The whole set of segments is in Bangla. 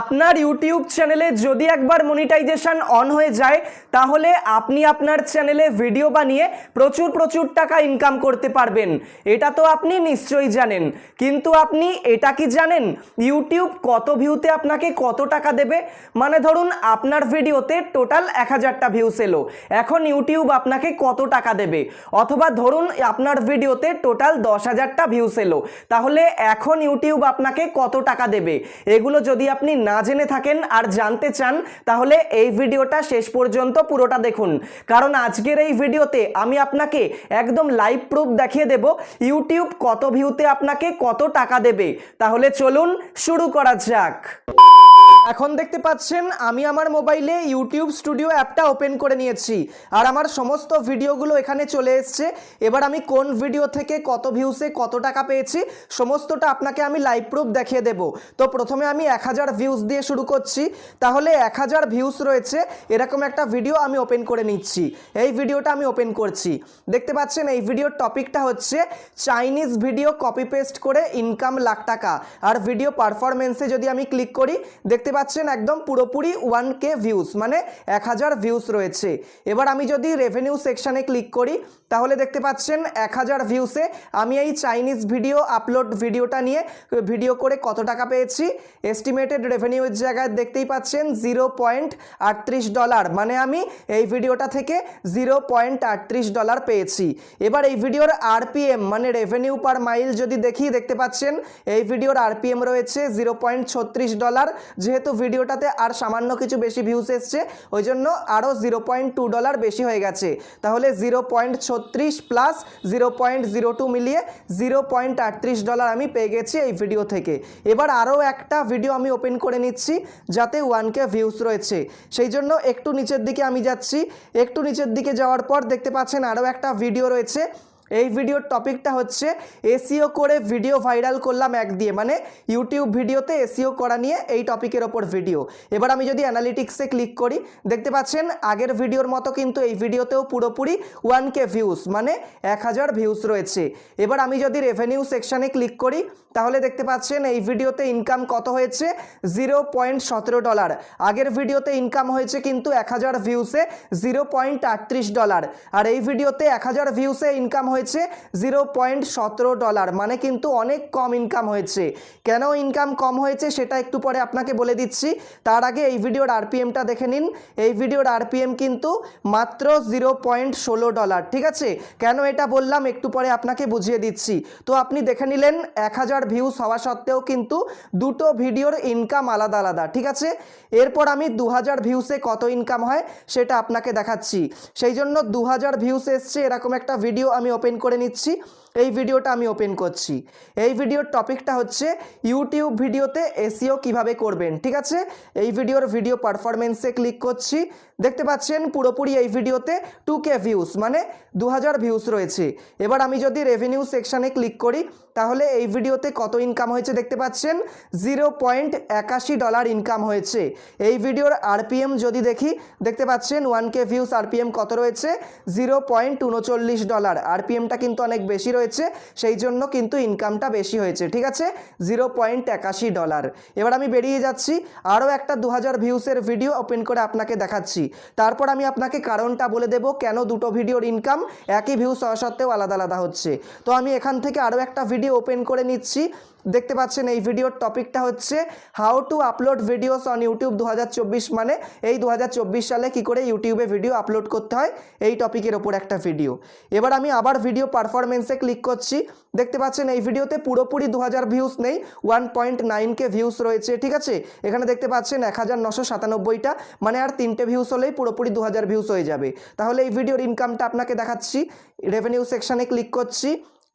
আপনার ইউটিউব চ্যানেলে যদি একবার মনিটাইজেশন অন হয়ে যায়, তাহলে আপনি আপনার চ্যানেলে ভিডিও বানিয়ে প্রচুর প্রচুর টাকা ইনকাম করতে পারবেন। এটা তো আপনি নিশ্চয়ই জানেন। কিন্তু আপনি এটা কি জানেন? ইউটিউব কত ভিউতে আপনাকে কত টাকা দেবে? মানে ধরুন আপনার ভিডিওতে টোটাল এক হাজারটা ভিউস এলো। এখন ইউটিউব আপনাকে কত টাকা দেবে? অথবা ধরুন আপনার ভিডিওতে টোটাল দশ হাজারটা ভিউস এলো। তাহলে এখন ইউটিউব আপনাকে কত টাকা দেবে? এগুলো যদি আপনি না জেনে থাকেন আর জানতে চান, তাহলে এই ভিডিওটা শেষ পর্যন্ত পুরোটা দেখুন। কারণ আজকের এই ভিডিওতে আমি আপনাকে একদম লাইভ প্রুফ দেখিয়ে দেব ইউটিউব কত ভিউতে আপনাকে কত টাকা দেবে। তাহলে চলুন শুরু করা যাক। এখন দেখতে পাচ্ছেন আমি আমার মোবাইলে ইউটিউব স্টুডিও অ্যাপটা ওপেন করে নিয়েছি। আর আমার সমস্ত ভিডিওগুলো এখানে চলে এসছে। এবার আমি কোন ভিডিও থেকে কত ভিউসে কত টাকা পেয়েছি, সমস্তটা আপনাকে আমি লাইভ প্রুফ দেখিয়ে দেব। তো প্রথমে আমি এক হাজার ভিউজ দিয়ে শুরু করছি। তাহলে এক হাজার ভিউস রয়েছে, এরকম একটা ভিডিও আমি ওপেন করে নিচ্ছি। এই ভিডিওটা আমি ওপেন করছি। দেখতে পাচ্ছেন, এই ভিডিওর টপিকটা হচ্ছে চাইনিজ ভিডিও কপি পেস্ট করে ইনকাম লাখ টাকা। আর ভিডিও পারফরমেন্সে যদি আমি ক্লিক করি, দেখতে পাচ্ছেন একদম পুরোপুরি ওয়ান কে ভিউস মানে এক হাজার ভিউস রয়েছে। এবার আমি যদি রেভিনিউ সেকশানে ক্লিক করি, তাহলে দেখতে পাচ্ছেন এক হাজার ভিউসে আমি এই চাইনিজ ভিডিও আপলোড ভিডিওটা নিয়ে ভিডিও করে কত টাকা পেয়েছি? এস্টিমেটেড রেভিনিউর জায়গায় দেখতেই পাচ্ছেন জিরো পয়েন্ট আটত্রিশ ডলার মানে আমি এই ভিডিওটা থেকে জিরো পয়েন্ট আটত্রিশ ডলার পেয়েছি। এবার এই ভিডিওর আরপিএম মানে রেভিনিউ পার মাইল যদি দেখি, দেখতে পাচ্ছেন এই ভিডিওর আরপিএম রয়েছে জিরো পয়েন্ট ছত্রিশ ডলার যেহেতু ভিডিওটাতে আর সামান্য কিছু বেশি ভিউস এসছে ওই জন্য আরও জিরো পয়েন্ট টু ডলার বেশি হয়ে গেছে। তাহলে জিরো পয়েন্ট ছত্রিশ plus zero point zero two মিলিয়ে জিরো পয়েন্ট আটত্রিশ ডলার আমি পেয়ে গেছি এই ভিডিও থেকে। এবার আরও একটা ভিডিও আমি ওপেন করে নিচ্ছি, যাতে ওয়ান কে ভিউস রয়েছে। সেই জন্য একটু নিচের দিকে আমি যাচ্ছি। একটু নিচের দিকে যাওয়ার পর দেখতে পাচ্ছেন আরও একটা ভিডিও রয়েছে। এই ভিডিওর টপিকটা হচ্ছে এসিও করে ভিডিও ভাইরাল করলাম এক দিয়ে মানে ইউটিউব ভিডিওতে এসিও করা নিয়ে এই টপিকের ওপর ভিডিও এবার আমি যদি অ্যানালিটিক্সে ক্লিক করি, দেখতে পাচ্ছেন আগের ভিডিওর মতো কিন্তু এই ভিডিওতেও পুরোপুরি ওয়ান কে ভিউস মানে এক হাজার ভিউস রয়েছে। এবার আমি যদি রেভিনিউ সেকশানে ক্লিক করি তাহলে দেখতে পাচ্ছেন এই ভিডিওতে ইনকাম কত হয়েছে? জিরো পয়েন্ট সতেরো ডলার আগের ভিডিওতে ইনকাম হয়েছে কিন্তু এক হাজার ভিউসে জিরো পয়েন্ট আটত্রিশ ডলার আর এই ভিডিওতে এক হাজার ভিউসে ইনকাম হয়েছে জিরো পয়েন্ট সতেরো ডলার মানে কিন্তু অনেক কম ইনকাম হয়েছে। কেন ইনকাম কম হয়েছে সেটা একটু পরে আপনাকে বলে দিচ্ছি। তার আগে এই ভিডিওর আরপিএমটা দেখে নিন। এই ভিডিওর আরপিএম কিন্তু মাত্র জিরো পয়েন্ট ষোলো ডলার ঠিক আছে? কেন এটা বললাম একটু পরে আপনাকে বুঝিয়ে দিচ্ছি। তো আপনি দেখে নিলেন এক হাজার ভিউস হওয়া সত্ত্বেও কিন্তু দুটো ভিডিওর ইনকাম আলাদা আলাদা, ঠিক আছে? এরপর আমি দু হাজার ভিউসে কত ইনকাম হয় সেটা আপনাকে দেখাচ্ছি। সেই জন্য দু হাজার ভিউস এসছে এরকম একটা ভিডিও আমি ওপেন করে নিচ্ছি। এই ভিডিওটা আমি ওপেন করছি। এই ভিডিওর টপিকটা হচ্ছে ইউটিউব ভিডিওতে এসিও কীভাবে করবেন, ঠিক আছে? এই ভিডিওর ভিডিও পারফরমেন্সে ক্লিক করছি। দেখতে পাচ্ছেন পুরোপুরি এই ভিডিওতে টু কে ভিউস মানে দু হাজার ভিউস রয়েছে। এবার আমি যদি রেভিনিউ সেকশানে ক্লিক করি, তাহলে এই ভিডিওতে কত ইনকাম হয়েছে দেখতে পাচ্ছেন? জিরো পয়েন্ট একাশি ডলার ইনকাম হয়েছে। এই ভিডিওর আরপিএম যদি দেখি, দেখতে পাচ্ছেন ওয়ান কে ভিউস আরপিএম কত রয়েছে? জিরো পয়েন্ট উনচল্লিশ ডলার আরপিএমটা কিন্তু অনেক বেশি রয়েছে। সেই জন্য কিন্তু ইনকামটা বেশি হয়েছে, ঠিক আছে? জিরো পয়েন্ট একাশি ডলার এবার আমি বেরিয়ে যাচ্ছি, আরও একটা দু হাজার ভিউসের ভিডিও ওপেন করে আপনাকে দেখাচ্ছি। তারপর আমি আপনাকে কারণটা বলে দেব, কেন দুটো ভিডিওর ইনকাম একই ভিউস হওয়া সত্ত্বেও আলাদা আলাদা হচ্ছে। তো আমি এখান থেকে আরও একটা ভিডিও ওপেন করে নিচ্ছি দেখতে পাচ্ছেন এই ভিডিওর টপিকটা হচ্ছে how to upload videos on YouTube দু হাজার চব্বিশ মানে এই দু হাজার চব্বিশ সালে কি করে ইউটিউবে ভিডিও আপলোড করতে হয়, এই টপিকের ওপর একটা ভিডিও এবার আমি আবার ভিডিও পারফরমেন্সে ক্লিক করছি, দেখতে পাচ্ছেন এই ভিডিওতে পুরোপুরি দু হাজার ভিউস নেই one point nine K views রয়েছে, ঠিক আছে? এখানে দেখতে পাচ্ছেন এক হাজার নশো সাতানব্বইটা মানে আর তিনটে ভিউস হলেই পুরোপুরি দু হাজার ভিউস হয়ে যাবে। তাহলে এই ভিডিওর ইনকামটা আপনাকে দেখাচ্ছি রেভিনিউ সেকশানে ক্লিক করছি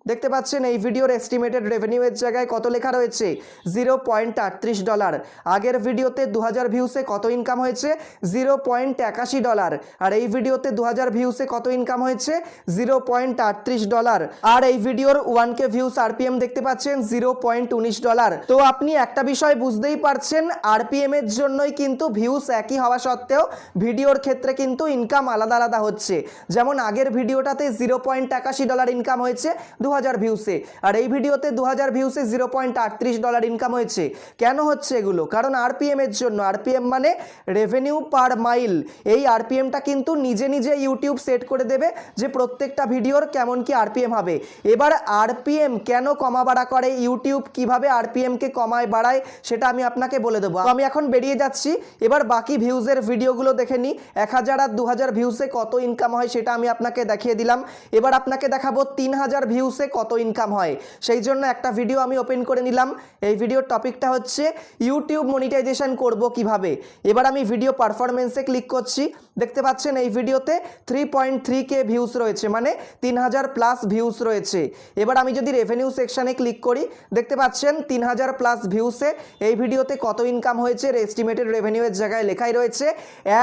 দেখতে পাচ্ছেন, এই ভিডিওর এস্টিমেটেড রেভিনিউয়ের জায়গায় কত লেখা রয়েছে? জিরো পয়েন্ট আটত্রিশ ডলার আগের ভিডিওতে দু হাজার ভিউসে কত ইনকাম হয়েছে? জিরো পয়েন্ট একাশি ডলার আর এই ভিডিওতে দু হাজার ভিউসে কত ইনকাম হয়েছে? জিরো পয়েন্ট আটত্রিশ ডলার আর এই ভিডিওর ওয়ান কে ভিউস আরপিএম দেখতে পাচ্ছেন জিরো পয়েন্ট উনিশ ডলার তো আপনি একটা বিষয় বুঝতেই পারছেন আরপিএম এর জন্যই কিন্তু ভিউস একই হওয়া সত্ত্বেও ভিডিওর ক্ষেত্রে কিন্তু ইনকাম আলাদা আলাদা হচ্ছে। যেমন আগের ভিডিওটাতে জিরো পয়েন্ট একাশি ডলার ইনকাম হয়েছে দু দু হাজার ভিউসে। আর এই ভিডিওতে দু হাজার ভিউসে জিরো পয়েন্ট আটত্রিশ ডলার ইনকাম হয়েছে। কেন হচ্ছে এগুলো? কারণ আরপিএম এর জন্য। আরপিএম মানে রেভিনিউ পার মাইল এই আরপিএমটা কিন্তু নিজে নিজে ইউটিউব সেট করে দেবে যে প্রত্যেকটা ভিডিওর কেমন কি আরপিএম হবে। এবার আরপিএম কেন কমা বাড়া করে? ইউটিউব কীভাবে আরপিএমকে কমায়, বাড়ায়, সেটা আমি আপনাকে বলে দেবো। আমি এখন বেরিয়ে যাচ্ছি। এবার বাকি ভিউজের ভিডিওগুলো দেখে নিই। এক হাজার আর দু হাজার ভিউসে কত ইনকাম হয় সেটা আমি আপনাকে দেখিয়ে দিলাম। এবার আপনাকে দেখাবো তিন হাজার ভিউসে কত ইনকাম হয়? সেই জন্য একটা ভিডিও আমি ওপেন করে নিলাম। এই ভিডিওর টপিকটা হচ্ছে ইউটিউব মনিটাইজেশন করব কীভাবে? এবার আমি ভিডিও পারফরমেন্সে ক্লিক করছি। দেখতে পাচ্ছেন এই ভিডিওতে three point three K views রয়েছে মানে তিন হাজার প্লাস ভিউস রয়েছে। এবার আমি যদি রেভিনিউ সেকশানে ক্লিক করি, দেখতে পাচ্ছেন তিন হাজার প্লাস ভিউসে এই ভিডিওতে কত ইনকাম হয়েছে? এস্টিমেটেড রেভিনিউয়ের জায়গায় লেখাই রয়েছে,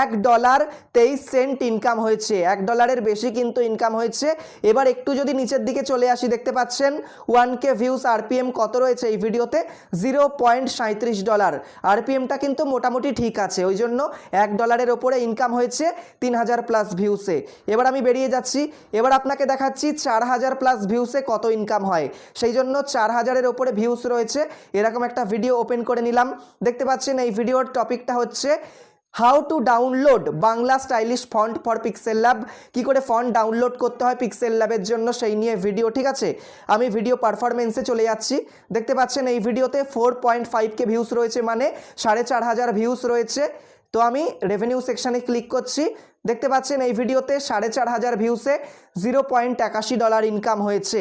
এক ডলার তেইশ সেন্ট ইনকাম হয়েছে। এক ডলারের বেশি কিন্তু ইনকাম হয়েছে। এবার একটু যদি নিচের দিকে চলে আসি দেখতে পাচ্ছেন। ওয়ান কে ভিউস আরপিএম কত রয়েছে এই ভিডিওতে? জিরো পয়েন্ট সাঁত্রিশ ডলার আরপিএমটা কিন্তু মোটামুটি ঠিক আছে। ওই জন্য এক ডলারের ওপরে ইনকাম হয়েছে তিন হাজার প্লাস ভিউসে এবার আমি বেরিয়ে যাচ্ছি। এবার আপনাকে দেখাচ্ছি চার হাজার প্লাস ভিউসে কত ইনকাম হয়। সেই জন্য চার হাজারের ওপরে ভিউস রয়েছে। এরকম একটা ভিডিও ওপেন করে নিলাম। দেখতে পাচ্ছেন এই ভিডিওর টপিকটা হচ্ছে how to download Bangla stylish font for Pixel Lab কী করে ফন্ট ডাউনলোড করতে হয় পিক্সেল ল্যাবের জন্য সেই নিয়ে ভিডিও ঠিক আছে? আমি ভিডিও পারফরমেন্সে চলে যাচ্ছি। দেখতে পাচ্ছেন এই ভিডিওতে four point five K views রয়েছে মানে সাড়ে চার হাজার ভিউস রয়েছে। তো আমি রেভিনিউ সেকশানে ক্লিক করছি। দেখতে পাচ্ছেন এই ভিডিওতে সাড়ে চার হাজার ভিউসে জিরো পয়েন্ট একাশি ডলার ইনকাম হয়েছে।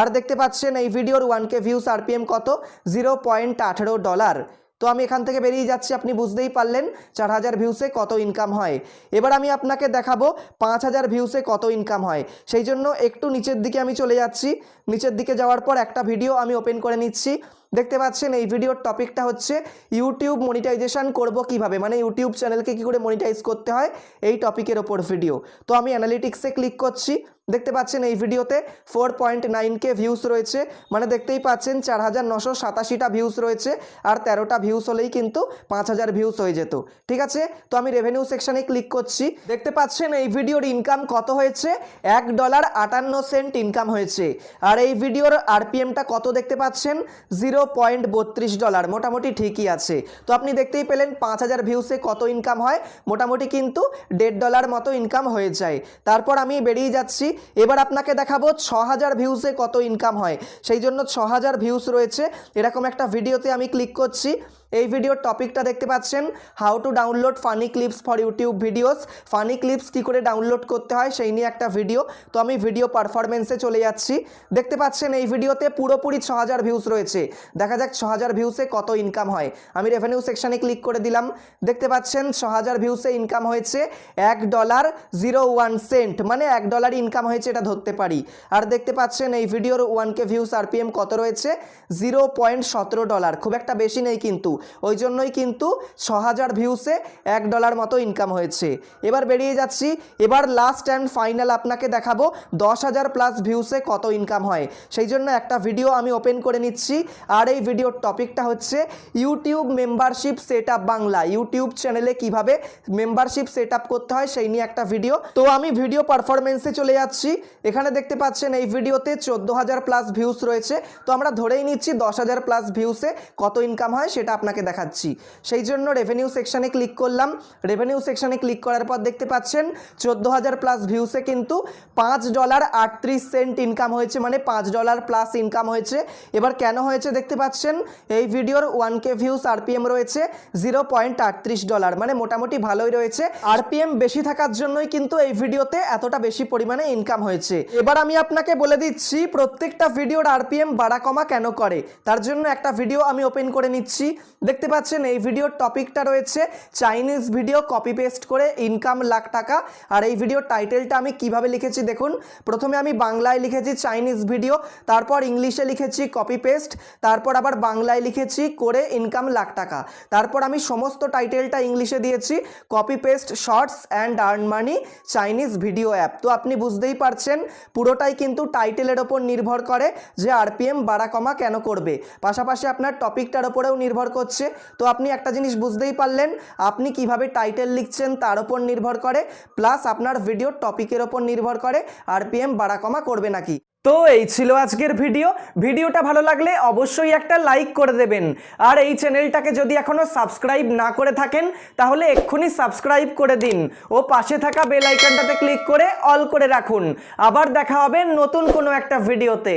আর দেখতে পাচ্ছেন এই ভিডিওর ওয়ান কে ভিউস আরপিএম কত? জিরো পয়েন্ট আঠেরো ডলার তো আমি এখান থেকে বেরিয়ে যাচ্ছি, আপনি বুঝতেই পারলেন চার হাজার ভিউসে কত ইনকাম হয়। এবার আমি আপনাকে দেখাবো পাঁচ হাজার ভিউসে কত ইনকাম হয়। সেই জন্য একটু নিচের দিকে আমি চলে যাচ্ছি। নিচের দিকে যাওয়ার পর একটা ভিডিও আমি ওপেন করে নিচ্ছি। দেখতে পাচ্ছেন, এই ভিডিওর টপিকটা হচ্ছে ইউটিউব মনিটাইজেশন করব কীভাবে? মানে ইউটিউব চ্যানেলকে কী করে মনিটাইজ করতে হয়? এই টপিকের ওপর ভিডিও তো আমি অ্যানালিটিক্সে ক্লিক করছি। দেখতে পাচ্ছেন, এই ভিডিওতে four point nine K views রয়েছে। মানে দেখতেই পাচ্ছেন, চার হাজার নশো সাতাশিটা ভিউস রয়েছে আর তেরোটা ভিউস হলেই কিন্তু পাঁচ হাজার ভিউস হয়ে যেত। ঠিক আছে? তো আমি রেভিনিউ সেকশানে ক্লিক করছি। দেখতে পাচ্ছেন, এই ভিডিওর ইনকাম কত হয়েছে? এক ডলার আটান্ন সেন্ট ইনকাম হয়েছে। আর এই ভিডিওর আরপিএমটা কত দেখতে পাচ্ছেন? জিরো পয়েন্ট বত্রিশ ডলার মোটামুটি ঠিকই আছে। তো আপনি দেখতেই পেলেন পাঁচ হাজার ভিউসে কত ইনকাম হয়। মোটামুটি কিন্তু দেড় ডলার মতো ইনকাম হয়ে যায়। তারপর আমি বেরিয়ে যাচ্ছি। এবার আপনাকে দেখাবো ছ হাজার ভিউসে কত ইনকাম হয়। সেই জন্য ছ হাজার ভিউস রয়েছে। এরকম একটা ভিডিওতে আমি ক্লিক করছি। এই ভিডিওর টপিকটা দেখতে পাচ্ছেন how to download funny clips for YouTube videos funny clips কী করে ডাউনলোড করতে হয় সেই নিয়ে একটা ভিডিও তো আমি ভিডিও পারফরমেন্সে চলে যাচ্ছি। দেখতে পাচ্ছেন এই ভিডিওতে পুরোপুরি ছ হাজার ভিউস রয়েছে। দেখা যাক ছ হাজার ভিউসে কত ইনকাম হয়। আমি রেভিনিউ সেকশানে ক্লিক করে দিলাম। দেখতে পাচ্ছেন ছ হাজার ভিউসে ইনকাম হয়েছে এক ডলার জিরো ওয়ান সেন্ট মানে এক ডলার ইনকাম হয়েছে এটা ধরতে পারি। আর দেখতে পাচ্ছেন এই ভিডিওর ওয়ান কে ভিউস আরপিএম কত রয়েছে? জিরো পয়েন্ট সতেরো ডলার খুব একটা বেশি নেই কিন্তু। ওই জন্যই কিন্তু ছ হাজার ভিউসে এক ডলার মতো ইনকাম হয়েছে। এবার বেরিয়ে যাচ্ছি, এবার লাস্ট অ্যান্ড ফাইনাল আপনাকে দেখাবো দশ হাজার প্লাস ভিউসে কত ইনকাম হয়। সেই জন্য একটা ভিডিও আমি ওপেন করে নিচ্ছি, আর এই ভিডিওর টপিকটা হচ্ছে YouTube membership set Bangla. YouTube চ্যানেলে কীভাবে মেম্বারশিপ সেট করতে হয় সেই নিয়ে একটা ভিডিও তো আমি ভিডিও পারফরমেন্সে চলে যাচ্ছি। এখানে দেখতে পাচ্ছেন এই ভিডিওতে চোদ্দ হাজার প্লাস ভিউস রয়েছে। তো আমরা ধরেই নিচ্ছি দশ হাজার প্লাস ভিউসে কত ইনকাম হয় সেটা আপনাকে দেখাচ্ছি। সেই জন্য রেভিনিউ সেকশানে ক্লিক করলাম। রেভিনিউ সেকশানে ক্লিক করার পর দেখতে পাচ্ছেন চোদ্দ হাজার প্লাস ভিউসে কিন্তু পাঁচ ডলার আটত্রিশ সেন্ট ইনকাম হয়েছে মানে পাঁচ ডলার প্লাস ইনকাম হয়েছে। এবার কেন হয়েছে দেখতে পাচ্ছেন, এই ভিডিওর ওয়ান কে ভিউস আরপিএম রয়েছে জিরো পয়েন্ট আটত্রিশ ডলার মানে মোটামুটি ভালোই রয়েছে। আরপিএম বেশি থাকার জন্যই কিন্তু এই ভিডিওতে এতটা বেশি পরিমাণে ইনকাম হয়েছে। এবার আমি আপনাকে বলে দিচ্ছি, প্রত্যেকটা ভিডিওর আরপিএম বাড়া কমা কেন করে? তার জন্য একটা ভিডিও আমি ওপেন করে নিচ্ছি। দেখতে পাচ্ছেন, এই ভিডিওর টপিকটা রয়েছে চাইনিজ ভিডিও কপি পেস্ট করে ইনকাম লাখ টাকা। আর এই ভিডিওর টাইটেলটা আমি কীভাবে লিখেছি দেখুন। প্রথমে আমি বাংলায় লিখেছি চাইনিজ ভিডিও, তারপর ইংলিশে লিখেছি কপি পেস্ট, তারপর আবার বাংলায় লিখেছি করে ইনকাম লাখ টাকা। তারপর আমি সমস্ত টাইটেলটা ইংলিশে দিয়েছি, copy paste, shorts and earn money, Chinese video app. তো আপনি বুঝতেই পারছেন, পুরোটাই কিন্তু টাইটেলের ওপর নির্ভর করে যে আরপিএম বাড়া কমা কেন করবে। পাশাপাশি আপনার টপিকটার ওপরেও নির্ভর করছে তো আপনি একটা জিনিস বুঝতেই পারলেন, আপনি কীভাবে টাইটেল লিখছেন তার ওপর নির্ভর করে, প্লাস আপনার ভিডিওর টপিকের ওপর নির্ভর করে আর আরপিএম বাড়া কমা করবে নাকি। তো এই ছিল আজকের ভিডিও। ভিডিওটা ভালো লাগলে অবশ্যই একটা লাইক করে দেবেন। আর এই চ্যানেলটাকে যদি এখনও সাবস্ক্রাইব না করে থাকেন, তাহলে এক্ষুনি সাবস্ক্রাইব করে দিন। ও পাশে থাকা বেল আইকনটাতে ক্লিক করে অল করে রাখুন। আবার দেখা হবে নতুন কোনো একটা ভিডিওতে।